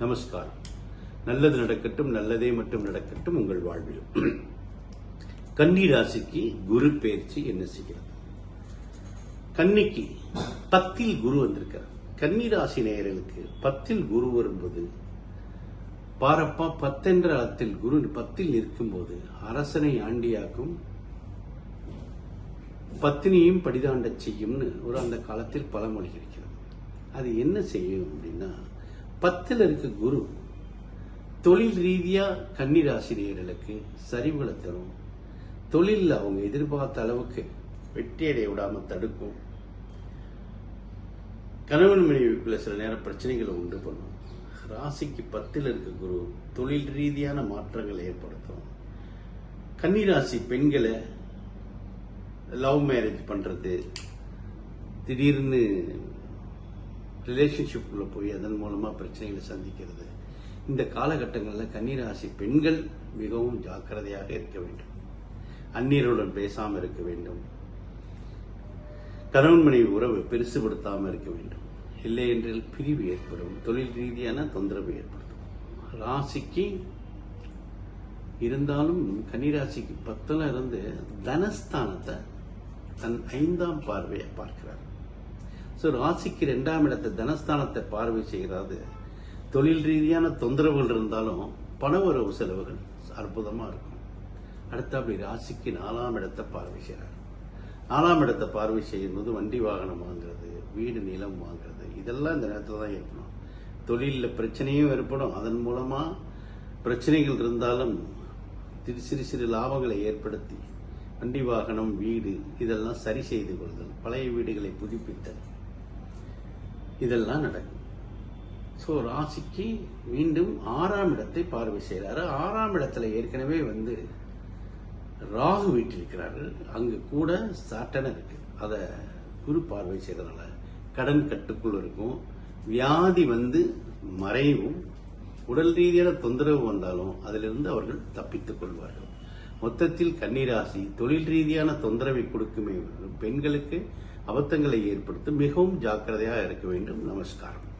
நமஸ்காரம். நல்லது நடக்கட்டும் நல்லதே மட்டும் நடக்கட்டும் உங்கள் வாழ்வில். கன்னி ராசிக்கு குரு பயிற்சி என்ன செய்கிறது? கன்னிக்கு பத்தில் குரு வந்திருக்கிறார். கன்னி ராசி நேயர்களுக்கு பத்தில் குரு வரும்போது பாரப்பா பத்தென்ற அளத்தில் குரு பத்தில் இருக்கும்போது அரசனை ஆண்டியாக்கும் பத்தினியும் படிதாண்டச் செய்யும்னு ஒரு அந்த காலத்தில் பழமொழி இருக்கிறது. அது என்ன செய்யும் அப்படின்னா பத்தில் இருக்க குரு தொழில் ரீதியா கன்னிராசினியர்களுக்கு சரிவுகளை தரும். தொழிலில் அவங்க எதிர்பார்த்த அளவுக்கு வெற்றியடைய விடாம தடுக்கும். கணவன் மனைவிக்குள்ள சில நேரம் பிரச்சனைகளை உண்டு பண்ணும். ராசிக்கு பத்தில் இருக்க குரு தொழில் ரீதியான மாற்றங்களை ஏற்படுத்தும். கன்னிராசி பெண்களை லவ் மேரேஜ் பண்றது திடீர்னு ரிலேஷன்ஷிப்புக்குள்ள போய் அதன் மூலமாக பிரச்சனைகளை சந்திக்கிறது. இந்த காலகட்டங்களில் கன்னிராசி பெண்கள் மிகவும் ஜாக்கிரதையாக இருக்க வேண்டும். அந்நியருடன் பேசாமல் இருக்க வேண்டும். கணவன் மனைவி உறவு பெருசுபடுத்தாமல் இருக்க வேண்டும். இல்லை என்றால் பிரிவு ஏற்படும். தொழில் ரீதியான தொந்தரவு ஏற்படுத்தும். ராசிக்கு இருந்தாலும் கன்னிராசிக்கு பத்தில் இருந்து தனஸ்தானத்தை தன் ஐந்தாம் பார்வையை பார்க்கிறார். ஸோ ராசிக்கு ரெண்டாம் இடத்தை தனஸ்தானத்தை பார்வை செய்கிறது. தொழில் ரீதியான தொந்தரவுகள் இருந்தாலும் பண உறவு செலவுகள் அற்புதமாக இருக்கும். அடுத்து அப்படி ராசிக்கு நாலாம் இடத்தை பார்வை செய்கிறார். நாலாம் இடத்தை பார்வை செய்யும்போது வண்டி வாகனம் வாங்குறது வீடு நிலம் வாங்குறது இதெல்லாம் இந்த நேரத்தில் தான் ஏற்படும். தொழிலில் பிரச்சனையும் ஏற்படும். அதன் மூலமாக பிரச்சனைகள் இருந்தாலும் சிறு சிறு சிறு லாபங்களை ஏற்படுத்தி வண்டி வாகனம் வீடு இதெல்லாம் சரி செய்து கொள்ளுதல் பழைய வீடுகளை புதுப்பித்தல் இதெல்லாம் நடக்கும். ஸோ ராசிக்கு மீண்டும் ஆறாம் இடத்தை பார்வை செய்கிறாரு ஆறாம் இடத்துல ஏற்கனவே வந்து ராகு வீட்டிருக்கிறாரு. அங்கு கூட சாட்டனை இருக்கு. அதை குரு பார்வை செய்யறதுனால கடன் கட்டுக்குள் இருக்கும். வியாதி வந்து மறைவும் உடல் ரீதியான தொந்தரவு வந்தாலும் அதிலிருந்து அவர்கள் தப்பித்துக் கொள்வார்கள். மொத்தத்தில் கன்னிராசி தொழில் ரீதியான தொந்தரவை கொடுக்குமே பெண்களுக்கு அபத்தங்களை ஏற்படுத்தும் மிகவும் ஜாக்கிரதையாக இருக்க வேண்டும். நமஸ்காரம்.